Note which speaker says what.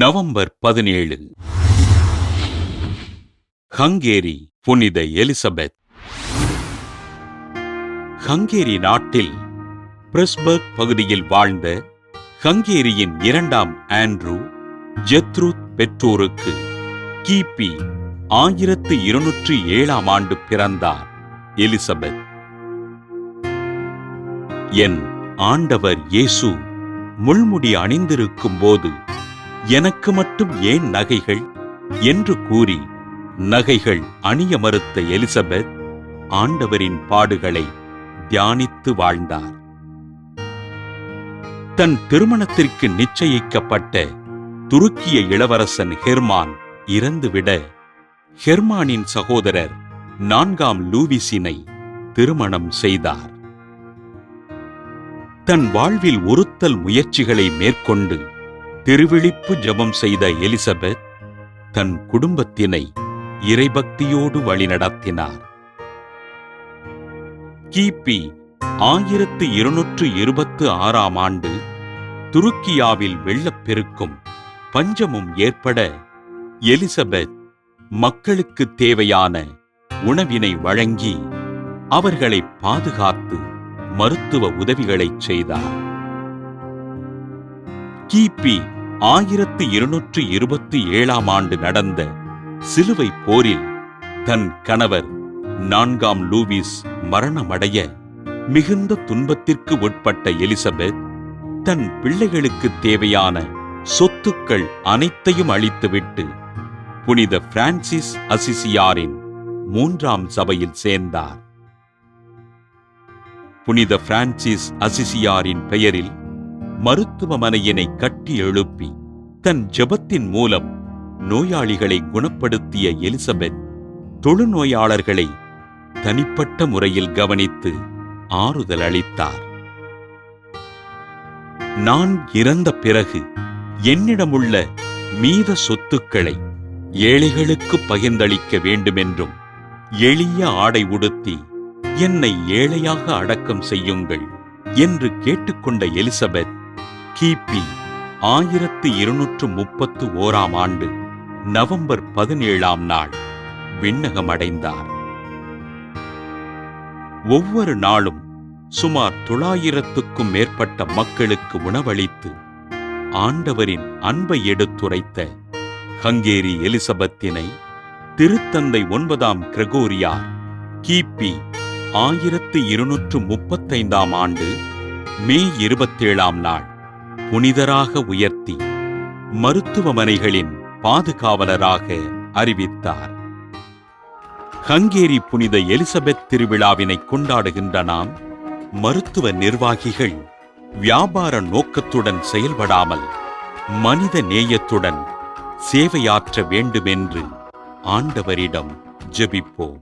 Speaker 1: November பதினேழு Hungary புனித Elizabeth. Hungary நாட்டில் பிரெஸ்பர்க் பகுதியில் வாழ்ந்த ஹங்கேரியின் இரண்டாம் ஆண்ட்ரூ ஜெத்ரூத் பெற்றோருக்கு கிபி ஆயிரத்து இருநூற்றி ஏழாம் ஆண்டு பிறந்தார் எலிசபெத். என் ஆண்டவர் இயேசு முள்முடி அணிந்திருக்கும் போது எனக்கு மட்டும் ஏன் நகைகள்? என்று கூறி நகைகள் அணிய மறுத்த எலிசபெத் ஆண்டவரின் பாடுகளை தியானித்து வாழ்ந்தார். தன் திருமணத்திற்கு நிச்சயிக்கப்பட்ட துருக்கிய இளவரசன் ஹெர்மான் இறந்துவிட ஹெர்மானின் சகோதரர் நான்காம் லூவிசினை திருமணம் செய்தார். தன் வாழ்வில் ஒருத்தல் முயற்சிகளை மேற்கொண்டு திருவிழிப்பு ஜெபம் செய்த எலிசபெத் தன் குடும்பத்தினை இறைபக்தியோடு வழிநடத்தினார். கிபி ஆயிரத்து இருநூற்று இருபத்து ஆறாம் ஆண்டு துருக்கியாவில் வெள்ளப்பெருக்கும் பஞ்சமும் ஏற்பட எலிசபெத் மக்களுக்கு தேவையான உணவினை வழங்கி அவர்களை பாதுகாத்து மருத்துவ உதவிகளைச் செய்தார். கிபி ஆயிரத்து இருநூற்று இருபத்தி ஏழாம் ஆண்டு நடந்த சிலுவை போரில் தன் கணவர் நான்காம் லூவிஸ் மரணமடைய மிகுந்த துன்பத்திற்கு உட்பட்ட எலிசபெத் தன் பிள்ளைகளுக்கு தேவையான சொத்துக்கள் அனைத்தையும் அளித்துவிட்டு புனித பிரான்சிஸ் அசிசியாரின் மூன்றாம் சபையில் சேர்ந்தார். புனித பிரான்சிஸ் அசிசியாரின் பெயரில் மருத்துவமனையினை கட்டி எழுப்பி தன் ஜெபத்தின் மூலம் நோயாளிகளை குணப்படுத்திய எலிசபெத் தொழுநோயாளர்களை தனிப்பட்ட முறையில் கவனித்து ஆறுதல் அளித்தார். நான் இறந்த பிறகு என்னிடமுள்ள மீத சொத்துக்களை ஏழைகளுக்கு பகிர்ந்தளிக்க வேண்டுமென்றும் எளிய ஆடை உடுத்தி என்னை ஏழையாக அடக்கம் செய்யுங்கள் என்று கேட்டுக்கொண்ட எலிசபெத் கிபி ஆயிரத்து இருநூற்று முப்பத்து ஓராம் ஆண்டு நவம்பர் பதினேழாம் நாள் விண்ணகமடைந்தார். ஒவ்வொரு நாளும் சுமார் தொள்ளாயிரத்துக்கும் மேற்பட்ட மக்களுக்கு உணவளித்து ஆண்டவரின் அன்பை எடுத்துரைத்த ஹங்கேரி எலிசபெத்தினை திருத்தந்தை ஒன்பதாம் கிரகோரியார் கிபி ஆயிரத்து இருநூற்று முப்பத்தைந்தாம் ஆண்டு மே இருபத்தேழாம் நாள் புனிதராக உயர்த்தி மருத்துவமனைகளின் பாதுகாவலராக அறிவித்தார். ஹங்கேரி புனித எலிசபெத் திருவிழாவினை கொண்டாடுகின்ற நாம் மருத்துவ நிர்வாகிகள் வியாபார நோக்கத்துடன் செயல்படாமல் மனித நேயத்துடன் சேவையாற்ற வேண்டுமென்று ஆண்டவரிடம் ஜெபிப்போம்.